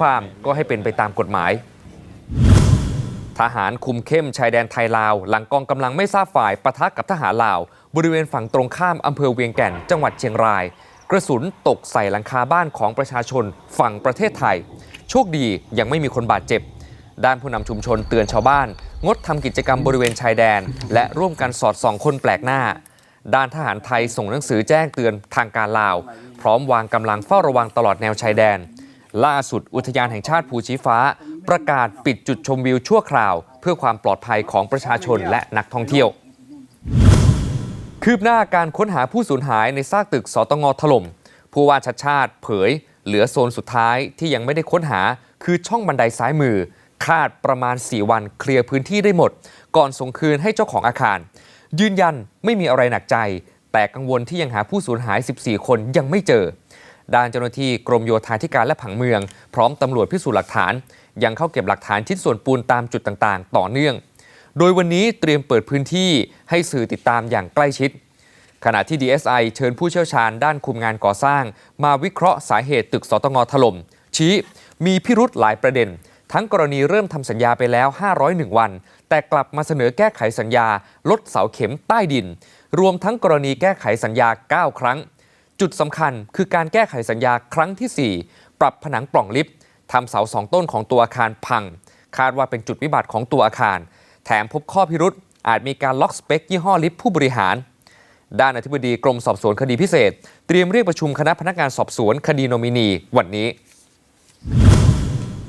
ความก็ให้เป็นไปตามกฎหมาย ทหารคุมเข้มชายแดนไทยลาว หลังกองกำลังไม่ทราบฝ่ายปะทะกับทหารลาว บริเวณฝั่งตรงข้ามอำเภอเวียงแก่น จังหวัดเชียงราย กระสุนตกใส่หลังคาบ้านของประชาชนฝั่งประเทศไทย โชคดียังไม่มีคนบาดเจ็บ ด้านผู้นำชุมชนเตือนชาวบ้าน งดทำกิจกรรมบริเวณชายแดน และร่วมกันสอดส่องคนแปลกหน้าด้านทหารไทยส่งหนังสือแจ้งเตือนทางการลาว พร้อมวางกำลังเฝ้าระวังตลอดแนวชายแดน ล่าสุดอุทยานแห่งชาติภูชีฟ้า ประกาศปิดจุดชมวิวชั่วคราว เพื่อความปลอดภัยของประชาชนและนักท่องเที่ยว คืบหน้าการค้นหาผู้สูญหายในซากตึกสตงถล่มผู้ว่าชัดชาติเผย เหลือโซนสุดท้ายที่ยังไม่ได้ค้นหาคือช่องบันไดซ้ายมือ คาดประมาณ 4 วันเคลียร์พื้นที่ได้หมด ก่อนส่งคืนให้เจ้าของอาคาร ยืนยันไม่มีอะไรหนักใจ แต่กังวลที่ยังหาผู้สูญหาย 14 คนยังไม่เจอ ด้านเจ้าหน้าที่กรมโยธาธิการและผังเมือง พร้อมตำรวจพิสูจน์หลักฐาน ยังเข้าเก็บหลักฐานชิ้นส่วนปูนตามจุดต่างๆ ต่อเนื่อง โดยวันนี้เตรียมเปิดพื้นที่ให้สื่อติดตามอย่างใกล้ชิด ขณะที่ DSI เชิญผู้เชี่ยวชาญด้านคุมงานก่อสร้าง มาวิเคราะห์สาเหตุตึกสตงถล่มชี้มีพิรุธหลายประเด็น ทั้งกรณีเริ่มทำสัญญาไปแล้ว 501 วัน แต่กลับมาเสนอแก้ไขสัญญา ลดเสาเข็มใต้ดิน รวมทั้งกรณีแก้ไขสัญญา 9 ครั้ง จุดสำคัญคือการแก้ไขสัญญาครั้งทีสี่ 4 ปรับผนังปล่องลิฟต์ทำเสาสองต้นของตัวอาคารพัง คาดว่าเป็นจุดวิบัติของตัวอาคาร แถมพบข้อพิรุษอาจมีการล็อกสเปคยี่ห้อลิฟต์ผู้บริหาร ด้านอธิบดีกรมสอบสวนคดีพิเศษ เตรียมเรียกประชุมคณะพนักงานสอบสวนคดีโนมินีวันนี้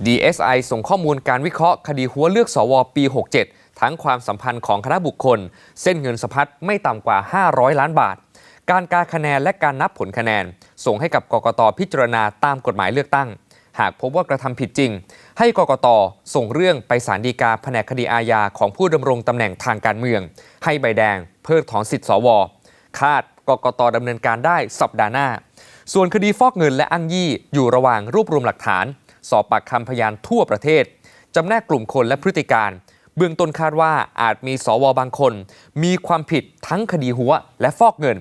DSI ส่งข้อมูลการวิเคราะห์คดีหัวเลือกสวปี 67 ทั้งความสัมพันธ์ของคณะบุคคล เส้นเงินสะพัดไม่ต่ำกว่า 500 ล้านบาท การกาคะแนนและการนับผลคะแนน ส่งให้กับกกตพิจารณาตามกฎหมายเลือกตั้ง หากพบว่ากระทำผิดจริง ให้กกตส่งเรื่องไปศาลฎีกาแผนกคดีอาญาของผู้ดำรงตำแหน่งทางการเมือง ให้ใบแดง เพิกถอนสิทธิสว คาดกกตดำเนินการได้สัปดาห์หน้า ส่วนคดีฟอกเงินและอ้างยี่อยู่ระหว่างรวบรวมหลักฐาน สอบปากคำพยานทั่วประเทศจำแนกกลุ่มคนและพฤติการเบื้องต้นคาดว่าอาจมีสวบางคน มีความผิดทั้งคดีหัวและฟอกเงิน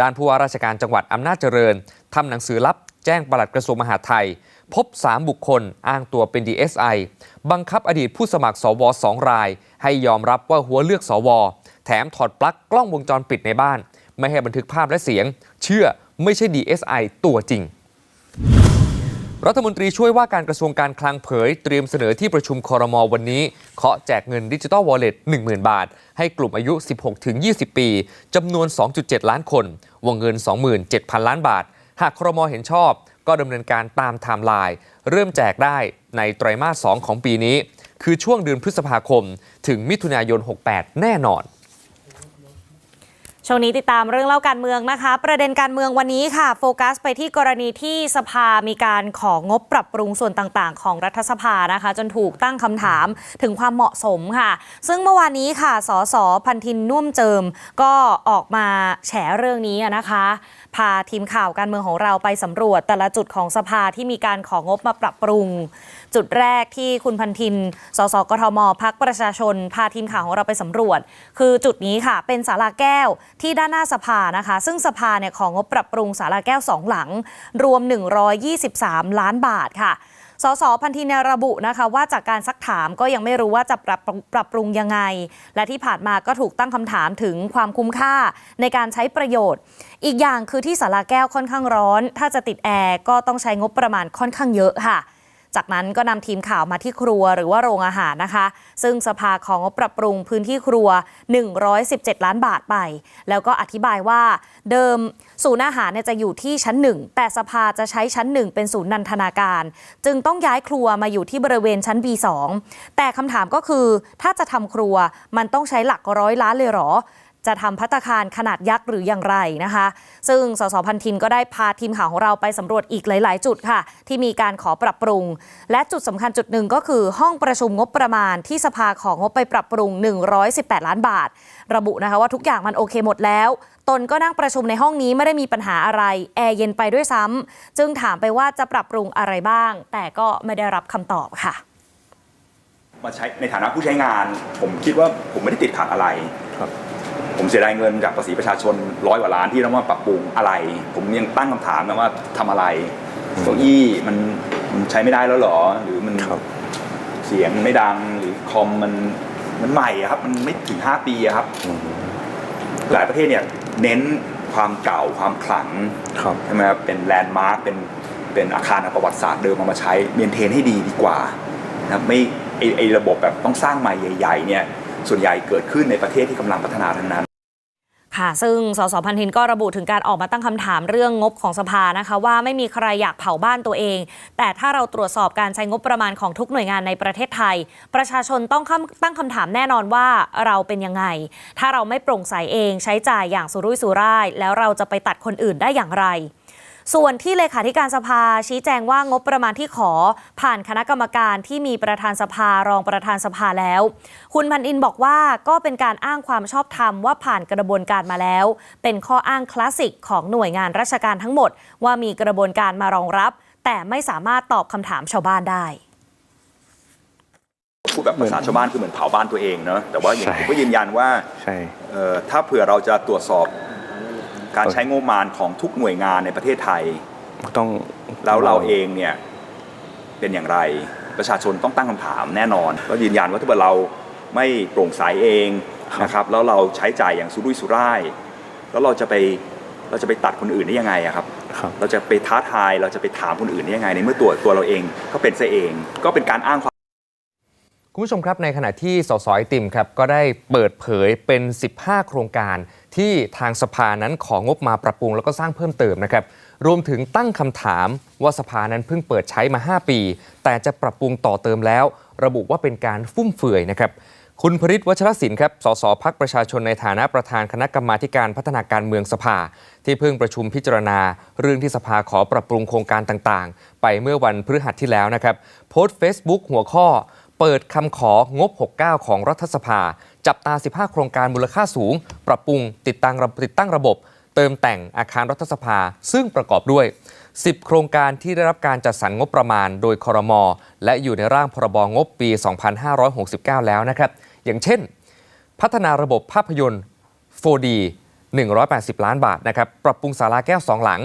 ด้านผู้ว่าราชการจังหวัดอำนาจเจริญทำหนังสือรับแจ้งปลัดกระทรวงมหาดไทย พบ 3 บุคคลอ้างตัวเป็น DSI บังคับอดีตผู้สมัครสวสองราย ให้ยอมรับว่าหัวเลือกสว แถมถอดปลั๊กกล้องวงจรปิดในบ้าน ไม่ให้บันทึกภาพและเสียง เชื่อไม่ใช่ DSI ตัวจริง รัฐมนตรีช่วยว่าการกระทรวงการคลังเผย เตรียมเสนอที่ประชุมคอรมอวันนี้ เคาะแจกเงินดิจิ t a ลวอลเล็ต10,000 บาท ให้กลุ่มอายุ 16-20 ปีจำนวน 2.7 ล้านคน วงเงิน 27,000 ล้านบาท หากครมอเห็นชอบ ก็ดำเนินการตามไทม์ไลน์เริ่มแจกได้ในไตรมาส 2 ของปีนี้ คือช่วงเดือนพฤษภาคม ถึงมิถุนายน 68 แน่นอน ช่วงนี้ติดตามเรื่องเล่าการเมืองนะคะ ประเด็นการเมืองวันนี้ค่ะ โฟกัสไปที่กรณีที่สภามีการของงบปรับปรุงส่วนต่างๆ ของรัฐสภานะคะ จนถูกตั้งคำถามถึงความเหมาะสมค่ะ ซึ่งเมื่อวานนี้ค่ะสสพันธินนุ่มเจิม ก็ออกมาแฉเรื่องนี้นะคะ พาทีมข่าวการเมืองของเราไปสำรวจแต่ละจุดของสภาที่มีการของงบมาปรับปรุง จุดแรกที่คุณพันธิน สสกทมพักประชาชน พาทีมข่าวของเราไปสำรวจ คือจุดนี้ค่ะเป็นศาลาแก้วที่ด้านหน้าสภานะคะ ซึ่งสภาเนี่ยของงบปรับปรุงศาลาแก้วสองหลัง รวม 123 ล้านบาทค่ะสสพันธินระบุนะคะว่าจากการซักถามก็ยังไม่รู้ว่าจะปรับปรับปรุงยังไง และที่ผ่านมาก็ถูกตั้งคำถามถึงความคุ้มค่าในการใช้ประโยชน์ อีกอย่างคือที่สาราแก้วค่อนข้างร้อน ถ้าจะติดแอร์ก็ต้องใช้งบประมาณค่อนข้างเยอะค่ะ จากนั้นก็นำทีมข่าวมาที่ครัวหรือว่าโรงอาหารนะคะ ซึ่งสภาของปรับปรุงพื้นที่ครัว 117 ล้านบาทไป แล้วก็อธิบายว่าเดิมศูนย์อาหารเนี่ยจะอยู่ที่ชั้นหนึ่งแต่สภาจะใช้ชั้นหนึ่งเป็นศูนย์นันทนาการ จึงต้องย้ายครัวมาอยู่ที่บริเวณชั้น B2 แต่คำถามก็คือถ้าจะทำครัวมันต้องใช้หลักร้อยล้านเลยหรอ จะทำพัตตาคารขนาดยักษ์หรืออย่างไรนะคะ ซึ่งสสพันทินก็ได้พาทีมข่าวของเราไปสำรวจอีกหลาย ๆ จุดค่ะ ที่มีการขอปรับปรุง และจุดสำคัญจุดหนึ่งก็คือห้องประชุมงบประมาณที่สภาของงบไปปรับปรุง 118 ล้านบาท ระบุนะคะว่าทุกอย่างมันโอเคหมดแล้วตนก็นั่งประชุมในห้องนี้ไม่ได้มีปัญหาอะไร แอร์เย็นไปด้วยซ้ำจึงถามไปว่าจะปรับปรุงอะไรบ้าง แต่ก็ไม่ได้รับคำตอบค่ะ มาใช้ในฐานะผู้ใช้งาน ผมคิดว่าผมไม่ได้ติดขัดอะไรครับ ผมเสียดายเงินจากภาษีประชาชนร้อยกว่าล้านที่ต้องมาปรับปรุงอะไร ผมยังตั้งคำถามนะว่าทำอะไรเก้าอี้มันมันใช้ไม่ได้แล้วเหรอ หรือมันครับเสียงไม่ดังหรือคอมมันมันใหม่อะครับ มันไม่ถึง5ปีอะครับอืมหลายประเทศเนี่ย เน้นความเก่าความขลังครับใช่ไหมครับเป็นแลนด์มาร์คเป็นเป็นอาคารทางประวัติศาสตร์เดิมเอามาใช้เมนเทนให้ดีดีกว่านะครับไม่ไอไอระบบแบบต้องสร้างใหม่ใหญ่ ๆ เนี่ย ส่วนใหญ่เกิดขึ้นในประเทศที่กำลังพัฒนาทั้งนั้นค่ะ ซึ่งสสพันธินก็ระบุถึงการออกมาตั้งคำถามเรื่องงบของสภานะคะว่าไม่มีใครอยากเผาบ้านตัวเอง แต่ถ้าเราตรวจสอบการใช้งบประมาณของทุกหน่วยงานในประเทศไทย ประชาชนต้องตั้งคำถามแน่นอนว่าเราเป็นยังไง ถ้าเราไม่โปร่งใสเองใช้จ่ายอย่างสุรุ่ยสุร่าย แล้วเราจะไปตัดคนอื่นได้อย่างไร ส่วนที่เลขาธิการสภาชี้แจงว่างบประมาณที่ขอ ผ่านคณะกรรมการที่มีประธานสภารองประธานสภาแล้ว คุณพันอินบอกว่าก็เป็นการอ้างความชอบธรรมว่าผ่านกระบวนการมาแล้ว เป็นข้ออ้างคลาสสิกของหน่วยงานราชการทั้งหมด ว่ามีกระบวนการมารองรับ แต่ไม่สามารถตอบคำถามชาวบ้านได้พูดแบบภาษาชาวบ้านคือเหมือนเผาบ้านตัวเองเนอะแต่ว่าอย่างใช่ผมก็ยืนยันว่าใช่เอ่อถ้าเผื่อเราจะตรวจสอบ การใช้งบประมาณของทุกหน่วยงานในประเทศไทย ต้องแล้วเราเองเนี่ยเป็นอย่างไรประชาชนต้องตั้งคำถามแน่นอนก็ยืนยันว่าถ้าเกิดเราไม่โปร่งใสเองนะครับแล้วเราใช้จ่ายอย่างสุรุ่ยสุร่าย แล้วเราจะไปเราจะไปตัดคนอื่นได้ยังไงอะครับครับ เราจะไปท้าทายเราจะไปถามคนอื่นได้ยังไง ในเมื่อตัวตัวเราเองก็เป็นซะเอง ก็เป็นการอ้างความ คุณผู้ชมครับในขณะที่สสไอติมครับก็ได้เปิดเผยเป็น 15 โครงการที่ทางสภานั้นของงบมาปรับปรุงแล้วก็สร้างเพิ่มเติมนะครับรวมถึงตั้งคำถามว่าสภานั้นเพิ่งเปิดใช้มา 5 ปี แต่จะปรับปรุงต่อเติมแล้ว ระบุว่าเป็นการฟุ่มเฟือยนะครับคุณพริศวัชรศิลป์ครับ สสพักประชาชนในฐานะประธานคณะกรรมาการพัฒนาการเมืองสภา ที่เพิ่งประชุมพิจารณา เรื่องที่สภาขอปรับปรุงโครงการต่างๆ ไปเมื่อวันพฤหัสที่แล้วนะครับ โพสต์ Facebook หัวข้อ เปิดคำของบ 69 ของรัฐสภา จับตา 15 โครงการมูลค่าสูง ปรับปรุงติดตั้งระติดตั้งระบบ เติมแต่งอาคารรัฐสภา ซึ่งประกอบด้วย 10 โครงการที่ได้รับการจัดสรรงบประมาณโดยคอรมอและอยู่ในร่างพรบงบปี 2569 แล้วนะครับ อย่างเช่น พัฒนาระบบภาพยนตร์ 4D 180 ล้านบาทนะครับปรับปรุงศาลาแก้ว 2 หลัง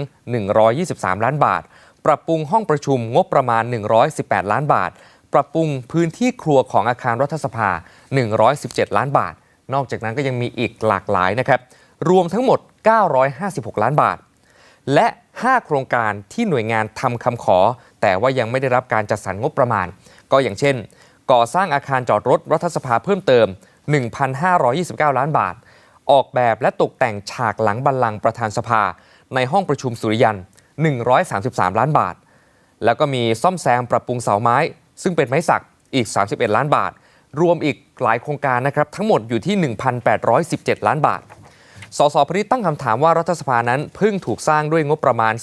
123 ล้านบาท ปรับปรุงห้องประชุมงบประมาณ 118 ล้านบาท ปรับปรุงพื้นที่ครัวของอาคารรัฐสภา 117 ล้านบาท นอกจากนั้นก็ยังมีอีกหลากหลายนะครับ รวมทั้งหมด 956 ล้านบาท และ 5 โครงการที่หน่วยงานทำคำขอ แต่ว่ายังไม่ได้รับการจัดสรรงบประมาณ ก็อย่างเช่น ก่อสร้างอาคารจอดรถรัฐสภาเพิ่มเติม 1,529 ล้านบาท ออกแบบและตกแต่งฉากหลังบัลลังก์ประธานสภา ในห้องประชุมสุริยัน 133 ล้านบาท แล้วก็มีซ่อมแซมปรับปรุงเสาไม้ ซึ่งเป็นไม้สักอีก 31 ล้านบาท รวมอีกหลายโครงการนะครับ ทั้งหมดอยู่ที่ 1,817 ล้านบาท สสพริตตั้งคำถามว่ารัฐสภานั้นเพิ่งถูกสร้างด้วยงบประมาณ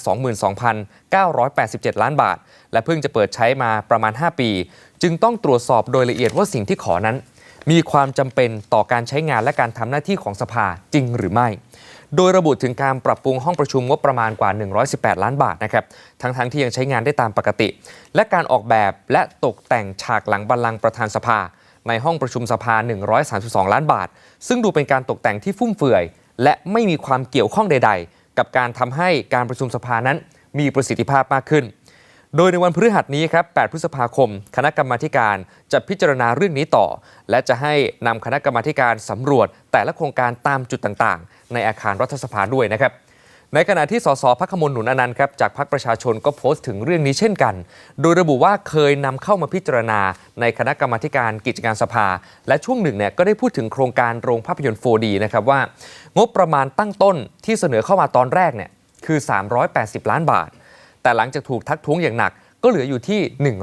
22,987 ล้านบาท และเพิ่งจะเปิดใช้มาประมาณ 5 ปี จึงต้องตรวจสอบโดยละเอียดว่าสิ่งที่ขอนั้น มีความจำเป็นต่อการใช้งานและการทำหน้าที่ของสภาจริงหรือไม่ โดยระบุถึงการปรับปรุงห้องประชุมงบประมาณกว่า 118 ล้านบาทนะครับ ทั้งๆทที่ยังใช้งานได้ตามปกติ และการออกแบบและตกแต่งฉากหลังบัลลังก์ประธานสภา ในห้องประชุมสภา 132 ล้านบาท ซึ่งดูเป็นการตกแต่งที่ฟุ่มเฟือย และไม่มีความเกี่ยวข้องใด ๆ กับการทำให้การประชุมสภานั้น มีประสิทธิภาพมากขึ้น โดยในวันพฤหัสนี้ครับ 8 พฤษภาคม คณะกรรมาการจะพิจารณาเรื่องนี้ต่อ และจะให้นำคณะกรรมาการสำรวจแต่ละโครงการตามจุดต่างๆ ในอาคารรัฐสภาด้วยนะครับในขณะที่สสพักขมลหนุนอนันต์ครับจากพรรคประชาชนก็โพสต์ถึงเรื่องนี้เช่นกัน โดยระบุว่าเคยนำเข้ามาพิจารณา ในคณะกรรมาการกิจการสภา และช่วงหนึ่งเนี่ยก็ได้พูดถึงโครงการโรงภาพยนตร์ 4D นะครับว่า งบประมาณตั้งต้นที่เสนอเข้ามาตอนแรกเนี่ยคือ 380 ล้านบาท แต่หลังจากถูกทักท้วงอย่างหนักก็เหลืออยู่ที่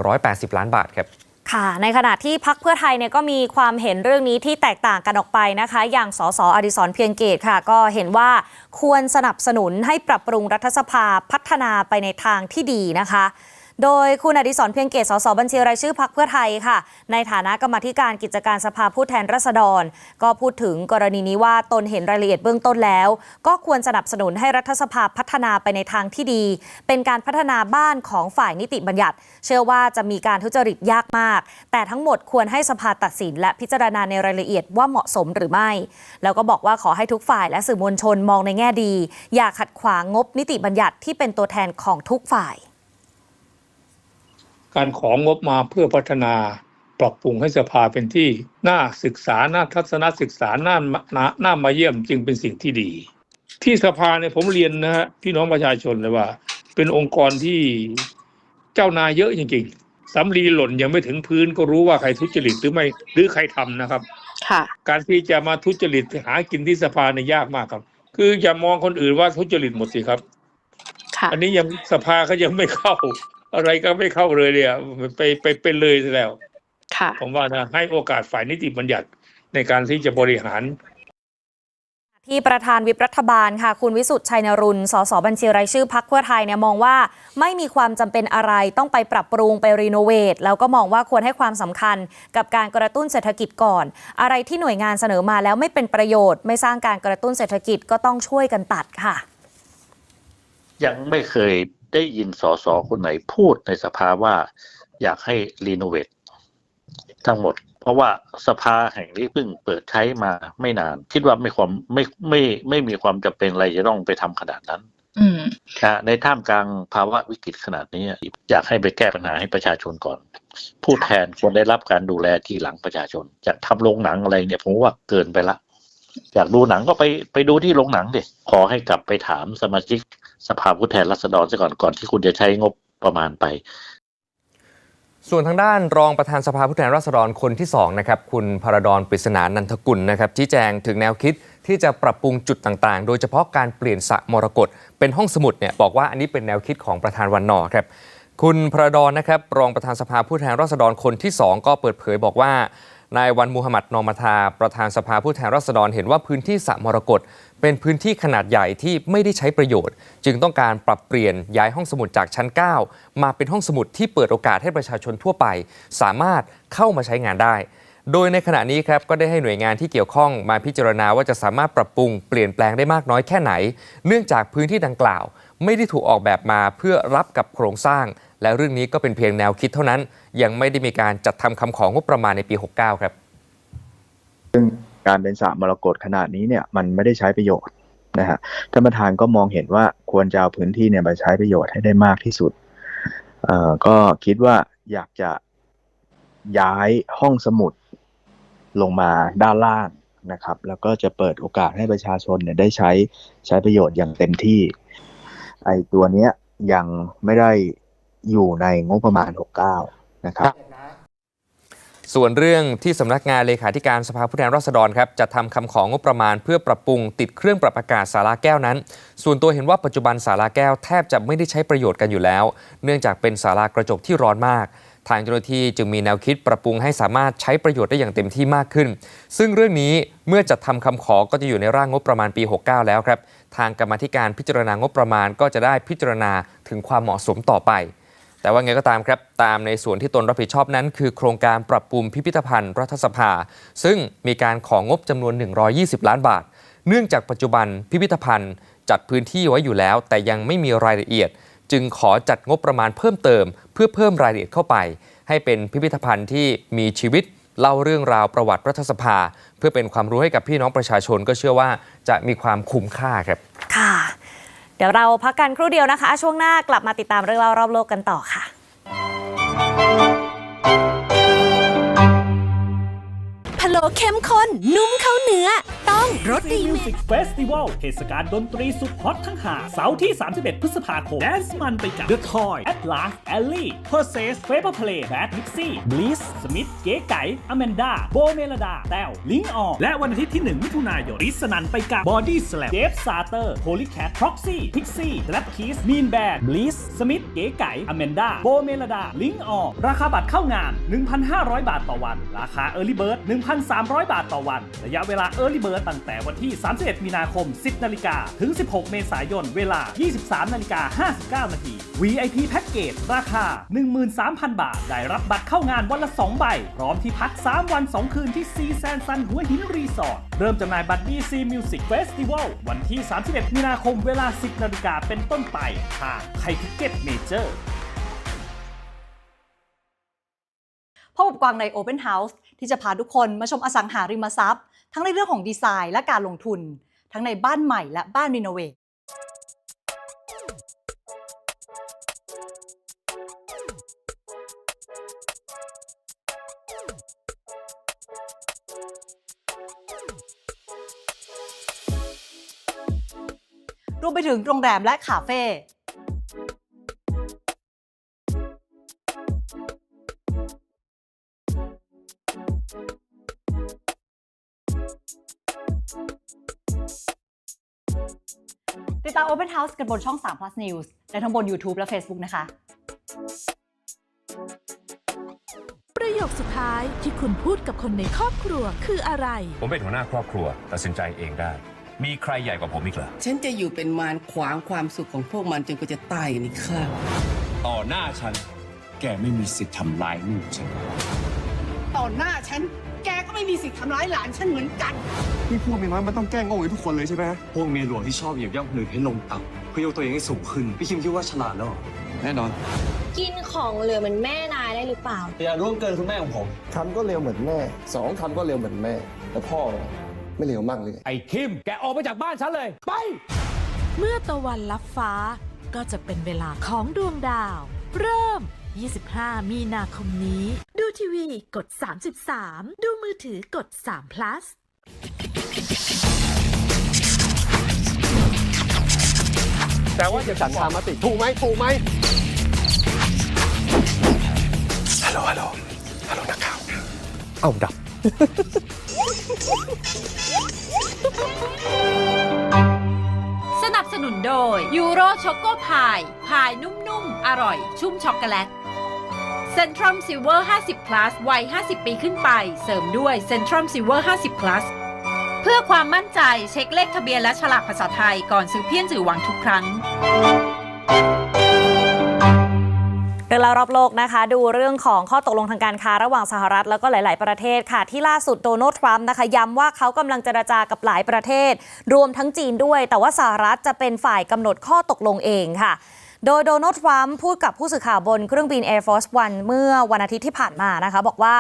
180 ล้านบาทครับ ค่ะ ในขณะที่พักเพื่อไทยเนี่ยก็มีความเห็นเรื่องนี้ที่แตกต่างกันออกไปนะคะ อย่างสสอดิศรเพียงเกตค่ะ ก็เห็นว่าควรสนับสนุนให้ปรับปรุงรัฐสภาพัฒนาไปในทางที่ดีนะคะ โดยคุณอดิศรเพียงเกตสสบัญชีรายชื่อพักเพื่อไทยค่ะ ในฐานะกรรมธิการกิจการสภาผู้แทนราษฎร ก็พูดถึงกรณีนี้ว่าตนเห็นรายละเอียดเบื้องต้นแล้ว ก็ควรสนับสนุนให้รัฐสภาพัฒนาไปในทางที่ดี เป็นการพัฒนาบ้านของฝ่ายนิติบัญญัติ เชื่อว่าจะมีการทุจริตยากมาก แต่ทั้งหมดควรให้สภาตัดสิน และพิจารณาในรายละเอียดว่าเหมาะสมหรือไม่ แล้วก็บอกว่าขอให้ทุกฝ่ายและสื่อมวลชนมองในแง่ดี อย่าขัดขวางงบนิติบัญญัติที่เป็นตัวแทนของทุกฝ่าย การของงบมาเพื่อพัฒนาปรับปรุงให้สภาเป็นที่น่าศึกษาน่าทัศนศึกษาน่าน่าน่ามาเยี่ยมจึงเป็นสิ่งที่ดี ที่สภาเนี่ยผมเรียนนะฮะพี่น้องประชาชนเลยว่า เป็นองค์กรที่เจ้านายเยอะจริงๆสำลีหล่นยังไม่ถึงพื้นก็รู้ว่าใครทุจริตหรือไม่หรือใครทำนะครับ ค่ะ การที่จะมาทุจริตหากินที่สภาเนี่ยยากมากครับ คืออย่ามองคนอื่นว่าทุจริตหมดสิครับค่ะอันนี้ยังสภาเขายังไม่เข้า อะไรก็ไม่เข้าเลยเนี่ยไปไปเป็นเลยซะแล้วค่ะผมว่านะให้โอกาสฝ่ายนิติบัญญัติในการที่จะบริหารที่ประธานวิปรัฐบาลค่ะ คุณวิสุทธ์ชัยนรุนสสบัญชีรายชื่อพักเพื่อไทยเนี่ยมองว่าไม่มีความจำเป็นอะไรต้องไปปรับปรุงไปรีโนเวทแล้วก็มองว่าควรให้ความสำคัญกับการกระตุ้นเศรษฐกิจก่อน อะไรที่หน่วยงานเสนอมาแล้วไม่เป็นประโยชน์ ไม่สร้างการกระตุ้นเศรษฐกิจก็ต้องช่วยกันตัดค่ะ ยังไม่เคย ได้ยินสสคนไหนพูดในสภาว่าอยากให้รีโนเวททั้งหมด เพราะว่าสภาแห่งนี้เพิ่งเปิดใช้มาไม่นาน คิดว่าไม่ความไม่ไม่ไม่มีความจำเป็นอะไรจะต้องไปทำขนาดนั้นอืมนะในท่ามกลางภาวะวิกฤตขนาดนี้ อยากให้ไปแก้ปัญหาให้ประชาชนก่อน ผู้แทนควรได้รับการดูแลทีหลังประชาชนจะทำโรงหนังอะไรเนี่ยผมว่าเกินไปละ อยากดูหนังก็ไปไปดูที่โรงหนังดิขอให้กลับไปถามสมาชิกสภาผู้แทนราษฎรซะก่อนก่อนที่คุณจะใช้งบประมาณไป ส่วนทางด้านรองประธานสภาผู้แทนราษฎรคนที่2นะครับคุณพระดอนปริศนานันทกุลนะครับชี้แจงถึงแนวคิดที่จะปรับปรุงจุดต่างๆ โดยเฉพาะการเปลี่ยนสระมรกตเป็นห้องสมุดเนี่ยบอกว่าอันนี้เป็นแนวคิดของประธานวันนอครับคุณพระดอนนะครับรองประธานสภาผู้แทนราษฎรคนที่ 2 ก็เปิดเผยบอกว่า นายวันมูฮัมหมัดนอมาทา ประธานสภาผู้แทนราษฎรเห็นว่าพื้นที่สระมรกตเป็นพื้นที่ขนาดใหญ่ที่ไม่ได้ใช้ประโยชน์ จึงต้องการปรับเปลี่ยนย้ายห้องสมุดจากชั้น 9 มาเป็นห้องสมุดที่เปิดโอกาสให้ประชาชนทั่วไป สามารถเข้ามาใช้งานได้ โดยในขณะนี้ครับก็ได้ให้หน่วยงานที่เกี่ยวข้องมาพิจารณาว่าจะสามารถปรับปรุงเปลี่ยนแปลงได้มากน้อยแค่ไหน เนื่องจากพื้นที่ดังกล่าว ไม่ได้ถูกออกแบบมาเพื่อรับกับโครงสร้าง และเรื่องนี้ก็เป็นเพียงแนวคิดเท่านั้น ยังไม่ได้มีการจัดทำคำของงบประมาณในปี 69 ครับ ซึ่งการเป็นสระมรกตขนาดนี้เนี่ยมันไม่ได้ใช้ประโยชน์นะฮะท่านประธานก็มองเห็นว่าควรจะเอาพื้นที่เนี่ยไปใช้ประโยชน์ให้ได้มากที่สุดเอ่อก็คิดว่าอยากจะย้ายห้องสมุดลงมาด้านล่างนะครับ แล้วก็จะเปิดโอกาสให้ประชาชนเนี่ยได้ใช้ใช้ประโยชน์อย่างเต็มที่ ไอตัวเนี้ยยังไม่ได้อยู่ในงบประมาณ 69 นะครับส่วนเรื่องที่สำนักงานเลขาธิการสภาผู้แทนราษฎรครับจะทำคำของงบประมาณเพื่อปรับปรุงติดเครื่องปรับอากาศสาราแก้วนั้น ส่วนตัวเห็นว่าปัจจุบันสาราแก้วแทบจะไม่ได้ใช้ประโยชน์กันอยู่แล้ว เนื่องจากเป็นสารากระจกที่ร้อนมาก ทางเจ้าหน้าที่จึงมีแนวคิดปรับปรุงให้สามารถใช้ประโยชน์ได้อย่างเต็มที่มากขึ้น ซึ่งเรื่องนี้เมื่อจัดทำคำขอก็จะอยู่ในร่างงบประมาณปี 69 แล้วครับทางกรรมาธิการพิจารณางบประมาณก็จะได้พิจารณาถึงความเหมาะสมต่อไป แต่ว่าไงก็ตามครับตามในส่วนที่ตนรับผิดชอบนั้น คือโครงการปรับปรุงพิพิธภัณฑ์รัฐสภา ซึ่งมีการของงบจำนวน 120 ล้านบาท เนื่องจากปัจจุบันพิพิธภัณฑ์จัดพื้นที่ไว้อยู่แล้ว แต่ยังไม่มีรายละเอียด จึงขอจัดงบประมาณเพิ่มเติม เพื่อเพิ่มรายละเอียดเข้าไป ให้เป็นพิพิธภัณฑ์ที่มีชีวิตเล่าเรื่องราวประวัติรัฐสภา เพื่อเป็นความรู้ให้กับพี่น้องประชาชนก็เชื่อว่าจะมีความคุ้มค่าครับ ค่ะ เดี๋ยวเราพักกันครู่เดียวนะคะ ช่วงหน้ากลับมาติดตามเรื่องเล่ารอบโลกกันต่อค่ะะโล้เข้มข้น นุ่มเข้าเนื้อ ต้องรสดีมิเมวสิกเฟสติวัลเทศกาลดนตรีสุดฮอตทั้งหาเสาร์ที่ 31 พฤษภาคมแดนซ์มันไปกับ The Toy Atlas Ellie Perses Paper Play Bad Mixie Bliss Smith เก๋ไก่ Amanda โบเมลดา แต้วลิงออและวันอาทิตย์ที่ 1 มิถุนายนริสนันไปกับ Body Slam เจฟซาเตอร์ Polycat Proxy Pixie Trap Keys Mean Bad Bliss Smith เก๋ไก่ Amanda โบเมลดาลิงออราคาบัตรเข้างาน 1,500 บาทต่อวัน ราคา Early Bird 1,300 บาทต่อวัน ระยะเวลา Early Bird ตั้งแต่วันที่ 31 มีนาคม 10 นาฬิกา ถึง 16 เมษายน เวลา 23 นาฬิกา 59 นาที VIP Package ราคา 13,000 บาท ได้รับบัตรเข้างานวันละ 2 ใบ พร้อมที่พัก 3 วัน 2 คืนที่ซีแซนซันหัวหินรีสอร์ท เริ่มจำหน่ายบัตร DC Music Festival วันที่ 31 มีนาคม เวลา 10 นาฬิกา เป็นต้นไป ทางไทยทิเก็ตเมเจอร์พบกับกวางใน Open House ที่จะพาทุกคนมาชมอสังหาริมทรัพย์ ทั้งในเรื่องของดีไซน์และการลงทุน ทั้งในบ้านใหม่และบ้านรีโนเวทรวมไปถึงโรงแรมและคาเฟ่ Open House กันบนช่อง 3 plus news และทั้งบน YouTube และ Facebook นะคะ ประโยคสุดท้ายที่คุณพูดกับคนในครอบครัวคืออะไร ผมเป็นหัวหน้าครอบครัวตัดสินใจเองได้ มีใครใหญ่กว่าผมอีกเหรอ ฉันจะอยู่เป็นมารขวางความสุขของพวกมันจนกว่าจะตายกันอีกครั้งต่อหน้าฉัน แกไม่มีสิทธิ์ทำร้ายลูกฉัน ต่อหน้าฉันแกก็ ไม่มีสิทธิ์ทำร้ายหลานฉันเหมือนกัน นี่พวกเมียน้อยมันต้องแกล้งโง่ให้ทุกคนเลยใช่ไหมพวกเมียหลวงที่ชอบเหยียบย่ำคนอื่นให้ลงต่ำเพื่อยกตัวเองให้สูงขึ้น พี่คิมคิดว่าฉลาดแล้วเหรอแน่นอน กินของเหลือเหมือนแม่นายได้หรือเปล่า อย่าร่วงเกินคุณแม่ของผมคำก็เร็วเหมือนแม่ สองคำก็เร็วเหมือนแม่ แต่พ่อไม่เร็วมากเลย ไอ้คิม แกออกไปจากบ้านฉันเลย ไป เมื่อตะวันลับฟ้าก็จะเป็นเวลาของดวงดาว เริ่ม 25 มีนาคมนี้ ดูทีวีกด 33 ดูมือถือกด3 plus แต่ว่าจะฉันทามติถูกไหมถูกไหมฮัลโหลฮัลโหลฮัลโหลนักข่าวเอาดับ สนับสนุนโดยยูโรช็อกโกพาย พายนุ่มๆ อร่อย ชุ่มช็อกโกแลต เซนทรัมซิลเวอร์50 plus วัย 50 ปีขึ้นไป เสริมด้วยเซนทรัมซิลเวอร์50 plus เพื่อความมั่นใจเช็คเลขทะเบียนและฉลากภาษาไทยก่อนซื้อเพี้ยนจือหวังทุกครั้งเรื่องราวรอบโลกนะคะ ดูเรื่องของข้อตกลงทางการค้าระหว่างสหรัฐแล้วก็หลาย ๆ ประเทศค่ะ ที่ล่าสุดโดนัลด์ทรัมป์นะคะย้ำว่าเขากำลังเจรจากับหลายประเทศ รวมทั้งจีนด้วย แต่ว่าสหรัฐจะเป็นฝ่ายกำหนดข้อตกลงเองค่ะ โดยโดนัลด์ทรัมป์พูดกับผู้สื่อข่าวบนเครื่องบิน Air Force One เมื่อวันอาทิตย์ที่ผ่านมานะคะ บอกว่า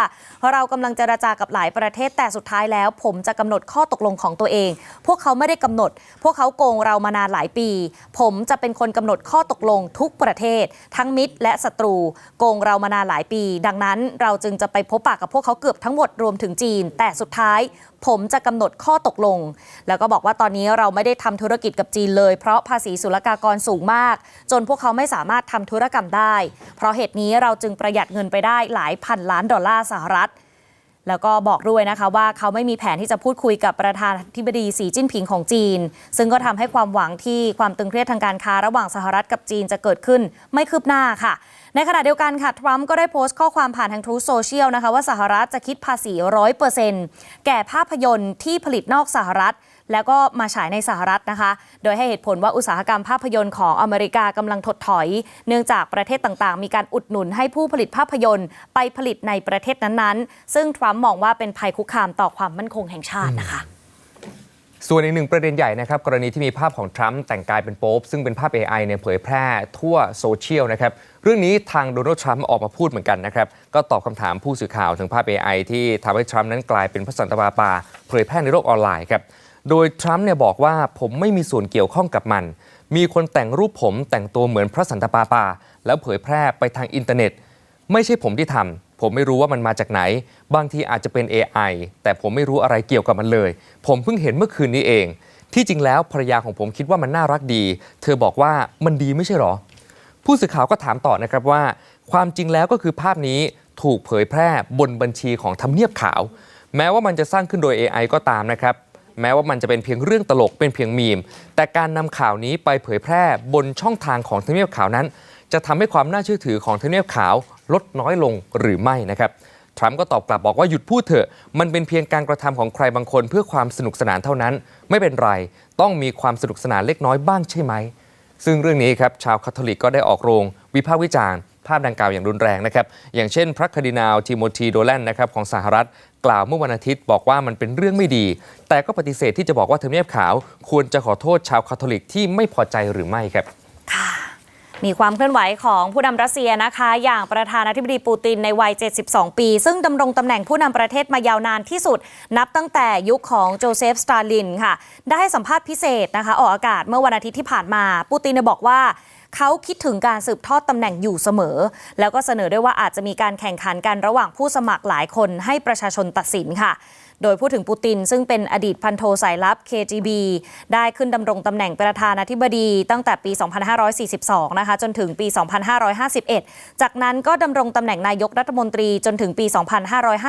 เรากำลังเจรจากับหลายประเทศแต่สุดท้ายแล้ว ผมจะกำหนดข้อตกลงของตัวเอง พวกเขาไม่ได้กำหนด พวกเขาโกงเรามานานหลายปี ผมจะเป็นคนกำหนดข้อตกลงทุกประเทศ ทั้งมิตร และศัตรู โกงเรามานานหลายปี ดังนั้นเราจึงจะไปพบปากกับพวกเขาเกือบทั้งหมดรวมถึงจีน แต่สุดท้ายผมจะกำหนดข้อตกลง แล้วก็บอกว่าตอนนี้เราไม่ได้ทำธุรกิจกับจีนเลย เพราะภาษีศุลกากรสูงมาก จนพวกเขาไม่สามารถทำธุรกรรมได้ เพราะเหตุนี้เราจึงประหยัดเงินไปได้หลายพันล้านดอลลาร์สหรัฐแล้วก็บอกด้วยนะคะว่าเขาไม่มีแผนที่จะพูดคุยกับประธานาธิบดีสีจิ้นผิงของจีน ซึ่งก็ทำให้ความหวังที่ความตึงเครียดทางการค้าระหว่างสหรัฐกับจีนจะเกิดขึ้นไม่คืบหน้าค่ะ ในขณะเดียวกันค่ะ ทรัมป์ก็ได้โพสต์ข้อความผ่านทางทรูโซเชียลนะคะว่าสหรัฐจะคิดภาษีร้อยเปอร์เซ็นต์แก่ภาพยนตร์ที่ผลิตนอกสหรัฐ แล้วก็มาฉายในสหรัฐนะคะ โดยให้เหตุผลว่าอุตสาหกรรมภาพยนตร์ของอเมริกากำลังถดถอย เนื่องจากประเทศต่างๆ มีการอุดหนุนให้ผู้ผลิตภาพยนตร์ ไปผลิตในประเทศนั้นๆ ซึ่งทรัมป์มองว่าเป็นภัยคุกคามต่อความมั่นคงแห่งชาตินะคะ ส่วนอีกหนึ่งประเด็นใหญ่นะครับกรณีที่มีภาพของทรัมป์แต่งกายเป็นโป๊ปซึ่งเป็นภาพ AI เนี่ยเผยแพร่ทั่วโซเชียลนะครับเรื่องนี้ทางโดนัลด์ทรัมป์ออกมาพูดเหมือนกันนะครับก็ตอบคำถามผู้สื่อข่าวถึงภาพ AI ที่ทำให้ทรัมป์นั้นกลายเป็นพระสันตะปาปาเผยแพร่ในโลกออนไลน์ครับโดยทรัมป์เนี่ยบอกว่าผมไม่มีส่วนเกี่ยวข้องกับมัน มีคนแต่งรูปผมแต่งตัวเหมือนพระสันตะปาปาแล้วเผยแพร่ไปทางอินเทอร์เน็ต ไม่ใช่ผมที่ทำ ผมไม่รู้ว่ามันมาจากไหน บางทีอาจจะเป็น AI แต่ผมไม่รู้อะไรเกี่ยวกับมันเลย ผมเพิ่งเห็นเมื่อคืนนี้เอง ที่จริงแล้วภรรยาของผมคิดว่ามันน่ารักดี เธอบอกว่ามันดีไม่ใช่หรอ ผู้สื่อข่าวก็ถามต่อนะครับว่า ความจริงแล้วก็คือภาพนี้ถูกเผยแพร่บนบัญชีของทำเนียบขาว แม้ว่ามันจะสร้างขึ้นโดย AI ก็ตามนะครับแม้ว่ามันจะเป็นเพียงเรื่องตลกเป็นเพียงมีม แต่การนำข่าวนี้ไปเผยแพร่บนช่องทางของทำเนียบขาวนั้น จะทำให้ความน่าเชื่อถือของทำเนียบขาว ลดน้อยลงหรือไม่นะครับทรัมป์ก็ตอบกลับบอกว่าหยุดพูดเถอะ มันเป็นเพียงการกระทำของใครบางคนเพื่อความสนุกสนานเท่านั้น ไม่เป็นไร ต้องมีความสนุกสนานเล็กน้อยบ้างใช่ไหม ซึ่งเรื่องนี้ครับชาวคาทอลิกก็ได้ออกโรง วิพากษ์วิจารณ์ภาพดังกล่าวอย่างรุนแรงนะครับ อย่างเช่น พระคดินาลทิโมธีโดแลนนะครับของสหรัฐ กล่าวเมื่อวันอาทิตย์บอกว่ามันเป็นเรื่องไม่ดี แต่ก็ปฏิเสธที่จะบอกว่าเทำเนียบขาว ควรจะขอโทษชาวคาทอลิกที่ไม่พอใจหรือไม่ครับ มีความเคลื่อนไหวของผู้นำรัสเซียนะคะ อย่างประธานาธิบดีปูตินในวัย 72 ปี ซึ่งดำรงตำแหน่งผู้นำประเทศมายาวนานที่สุด นับตั้งแต่ยุคของโจเซฟสตาลินค่ะ ได้ให้สัมภาษณ์พิเศษนะคะ ออกอากาศเมื่อวันอาทิตย์ที่ผ่านมา ปูตินบอกว่าเขาคิดถึงการสืบทอดตำแหน่งอยู่เสมอ แล้วก็เสนอด้วยว่าอาจจะมีการแข่งขันกันระหว่างผู้สมัครหลายคนให้ประชาชนตัดสินค่ะ โดยพูดถึงปูติน ซึ่งเป็นอดีตพันโทสายลับ KGB ได้ขึ้นดำรงตำแหน่งประธานาธิบดีตั้งแต่ปี 2542 นะคะ จนถึงปี 2551 จากนั้นก็ดำรงตำแหน่งนายกรัฐมนตรีจนถึงปี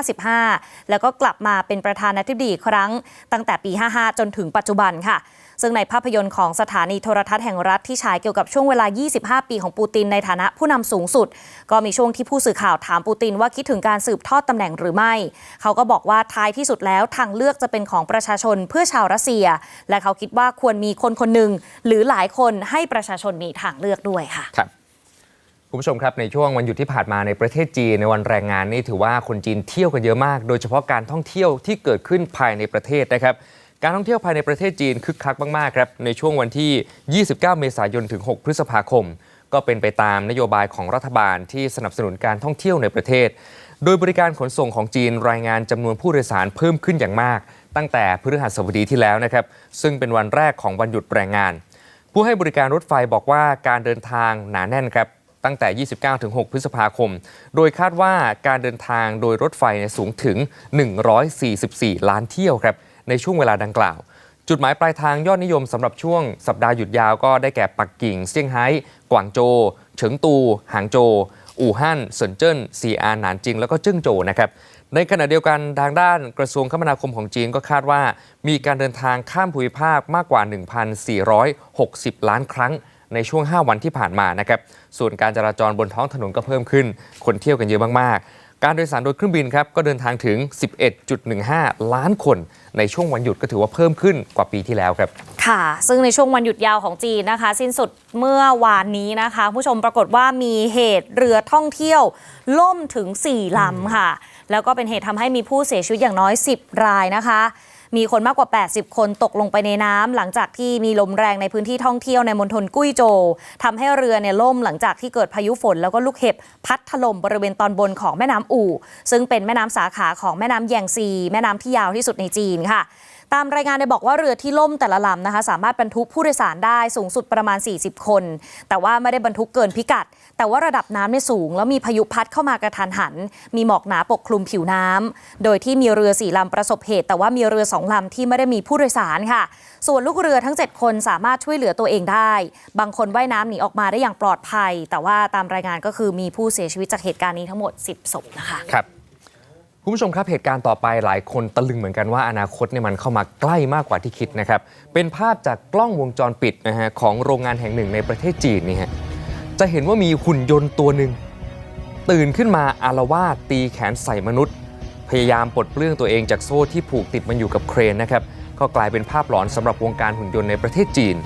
2555 แล้วก็กลับมาเป็นประธานาธิบดีครั้ง ตั้งแต่ปี 55 จนถึงปัจจุบันค่ะซึ่งในภาพยนตร์ของสถานีโทรทัศน์แห่งรัฐที่ฉายเกี่ยวกับช่วงเวลา 25 ปีของปูตินในฐานะผู้นำสูงสุด ก็มีช่วงที่ผู้สื่อข่าวถามปูตินว่าคิดถึงการสืบทอดตำแหน่งหรือไม่ เขาก็บอกว่าท้ายที่สุดแล้วทางเลือกจะเป็นของประชาชนเพื่อชาวรัสเซีย และเขาคิดว่าควรมีคนคนหนึ่งหรือหลายคนให้ประชาชนมีทางเลือกด้วยค่ะครับคุณผู้ชมครับในช่วงวันหยุดที่ผ่านมาในประเทศจีนในวันแรงงานนี่ถือว่าคนจีนเที่ยวกันเยอะมาก โดยเฉพาะการท่องเที่ยวที่เกิดขึ้นภายในประเทศนะครับการท่องเที่ยวภายในประเทศจีนคึกคักมากๆครับในช่วงวันที่ 29 เมษายนถึง 6 พฤษภาคม ก็เป็นไปตามนโยบายของรัฐบาลที่สนับสนุนการท่องเที่ยวในประเทศ โดยบริการขนส่งของจีนรายงานจำนวนผู้โดยสารเพิ่มขึ้นอย่างมาก ตั้งแต่พฤหัสบดีที่แล้วนะครับ ซึ่งเป็นวันแรกของวันหยุดแรงงาน ผู้ให้บริการรถไฟบอกว่าการเดินทางหนาแน่นครับตั้งแต่ 29-6 พฤษภาคม โดยคาดว่าการเดินทางโดยรถไฟเนี่ยสูงถึง 144 ล้านเที่ยวครับในช่วงเวลาดังกล่าว จุดหมายปลายทางยอดนิยมสำหรับช่วงสัปดาห์หยุดยาวก็ได้แก่ปักกิ่ง เซี่ยงไฮ้ กวางโจวเฉิงตู หางโจว อู่ฮั่นเซินเจิ้นซีอาหนานจิง แล้วก็จิ้งโจวนะครับในขณะเดียวกันทางด้านกระทรวงคมนาคมของจีนก็คาดว่า มีการเดินทางข้ามภูมิภาคมากกว่า 1,460 ล้านครั้งในช่วง 5 วันที่ผ่านมานะครับส่วนการจราจรบนท้องถนนก็เพิ่มขึ้น คนเที่ยวกันเยอะมากๆ การโดยสารโดยเครื่องบินครับก็เดินทางถึง 11.15 ล้านคนในช่วงวันหยุดก็ถือว่าเพิ่มขึ้นกว่าปีที่แล้วครับค่ะ ซึ่งในช่วงวันหยุดยาวของจีนนะคะ สิ้นสุดเมื่อวานนี้นะคะผู้ชมปรากฏว่ามีเหตุเรือท่องเที่ยว ล่มถึง 4 ลำค่ะ แล้วก็เป็นเหตุทำให้มีผู้เสียชีวิตอย่างน้อย 10 รายนะคะ มีคนมากกว่า 80 คนตกลงไปในน้ำหลังจากที่มีลมแรงในพื้นที่ท่องเที่ยวในมณฑลกุ้ยโจวทำให้เรือเนี่ยล่มหลังจากที่เกิดพายุฝนแล้วก็ลูกเห็บพัดถล่มบริเวณตอนบนของแม่น้ำอู่ ซึ่งเป็นแม่น้ำสาขาของแม่น้ำแยงซี แม่น้ำที่ยาวที่สุดในจีนค่ะ ตามรายงานได้บอกว่าเรือที่ล่มแต่ละลำนะคะสามารถบรรทุกผู้โดยสารได้สูงสุดประมาณ 40 คน แต่ว่าไม่ได้บรรทุกเกินพิกัด แต่ว่าระดับน้ำในยสูง แล้วมีพายุพัดเข้ามากระทันหัน มีหมอกหนาปกคลุมผิวน้ำโดยที่มีเรือสี่ลำประสบเหตุ แต่ว่ามีเรือสองลำที่ไม่ได้มีผู้โดยสารค่ะ ส่วนลูกเรือทั้ง 7 คนสามารถช่วยเหลือตัวเองได้ บางคนว่ายน้ำหนีออกมาได้อย่างปลอดภัย แต่ว่าตามรายงานก็คือมีผู้เสียชีวิตจากเหตุการณ์นี้ทั้งหมด 10ศพนะคะครับ คุณผู้ชมครับเหตุการณ์ต่อไปหลายคนตะลึงเหมือนกันว่าอนาคตเนี่ยมันเข้ามาใกล้มากกว่าที่คิดนะครับเป็นภาพจากกล้องวงจรปิดนะฮะของโรงงานแห่งหนึ่งในประเทศจีนนี่ฮะจะเห็นว่ามีหุ่นยนต์ตัวหนึ่งตื่นขึ้นมาอารวาสตีแขนใส่มนุษย์ พยายามปลดเปลื้องตัวเองจากโซ่ที่ผูกติดมันอยู่กับเครนนะครับก็กลายเป็นภาพหลอนสำหรับวงการหุ่นยนต์ในประเทศจีน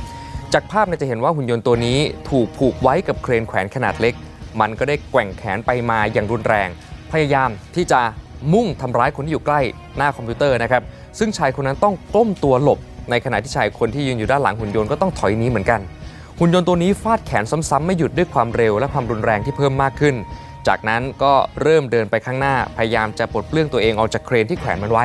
จากภาพเนี่ยจะเห็นว่าหุ่นยนต์ตัวนี้ถูกผูกไว้กับเครนแขวนขนาดเล็ก มันก็ได้แกว่งแขนไปมาอย่างรุนแรง พยายามที่จะ มุ่งทำร้ายคนที่อยู่ใกล้หน้าคอมพิวเตอร์นะครับซึ่งชายคนนั้นต้องก้มตัวหลบ ในขณะที่ชายคนที่ยืนอยู่ด้านหลังหุ่นยนต์ก็ต้องถอยหนี้เหมือนกัน หุ่นยนต์ตัวนี้ฟาดแขนซ้ำๆไม่หยุดด้วยความเร็วและความรุนแรงที่เพิ่มมากขึ้น จากนั้นก็เริ่มเดินไปข้างหน้าพยายามจะปลดเปลื้องตัวเองออกจากเครนที่แขวนมันไว้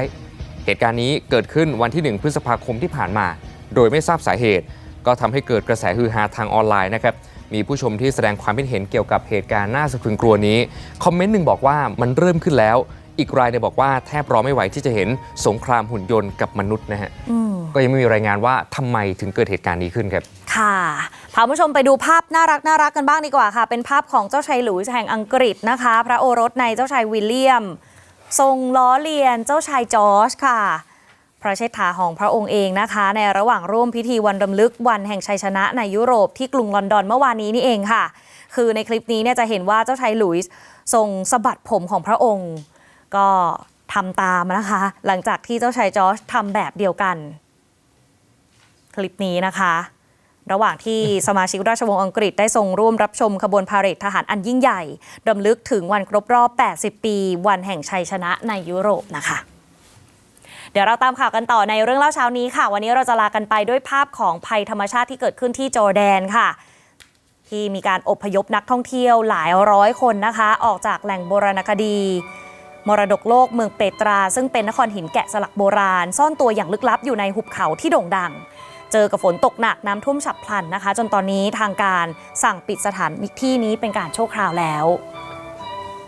เหตุการณ์นี้เกิดขึ้นวันที่ 1 พฤษภาคมที่ผ่านมา โดยไม่ทราบสาเหตุ ก็ทำให้เกิดกระแสฮือฮาทางออนไลน์นะครับมีผู้ชมที่แสดงความคิดเห็นเกี่ยวกับเหตุการณ์น่าสะพรึงกลัวนี้ คอมเมนต์หนึ่งบอกว่ามันเริ่มขึ้นแล้ว อีกรายเนี่ยบอกว่าแทบรอไม่ไหวที่จะเห็นสงครามหุ่นยนต์กับมนุษย์นะฮะอืมก็ยังไม่มีรายงานว่าทำไมถึงเกิดเหตุการณ์นี้ขึ้นครับ ค่ะพาคุณผู้ชมไปดูภาพน่ารักน่ารักกันบ้างดีกว่าค่ะ เป็นภาพของเจ้าชายหลุยส์แห่งอังกฤษนะคะ พระโอรสในเจ้าชายวิลเลียม ทรงล้อเลียนเจ้าชายจอร์จค่ะพระเชษฐาของพระองค์เองนะคะ ในระหว่างร่วมพิธีวันรำลึกวันแห่งชัยชนะในยุโรปที่กรุงลอนดอนเมื่อวานนี้นี่เองค่ะ คือในคลิปนี้เนี่ยจะเห็นว่าเจ้าชายหลุยส์ทรงสะบัดผมของพระองค์ ก็ทำตามนะคะ หลังจากที่เจ้าชายจอร์จทำแบบเดียวกัน คลิปนี้นะคะ ระหว่างที่สมาชิกราชวงศ์อังกฤษได้ทรงร่วมรับชมขบวนพาเหรดทหารอันยิ่งใหญ่รำลึกถึงวันครบรอบ 80 ปี วันแห่งชัยชนะในยุโรปนะคะเดี๋ยวเราตามข่าวกันต่อในเรื่องเล่าเช้านี้ค่ะ วันนี้เราจะลากันไปด้วยภาพของภัยธรรมชาติที่เกิดขึ้นที่จอร์แดนค่ะ ที่มีการอบพยพนักท่องเที่ยวหลายร้อยคนนะคะ ออกจากแหล่งโบราณคดี มรดกโลกเมืองเปตรา ซึ่งเป็นนครหินแกะสลักโบราณ ซ่อนตัวอย่างลึกลับอยู่ในหุบเขาที่โด่งดัง เจอกับฝนตกหนักน้ำท่วมฉับพลันนะคะ จนตอนนี้ทางการสั่งปิดสถานที่นี้เป็นการชั่วคราวแล้ว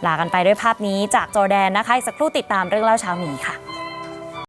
ลากันไปด้วยภาพนี้จากจอแดนนะคะอีกสักครู่ติดตามเรื่องเล่าเช้านี้ค่ะ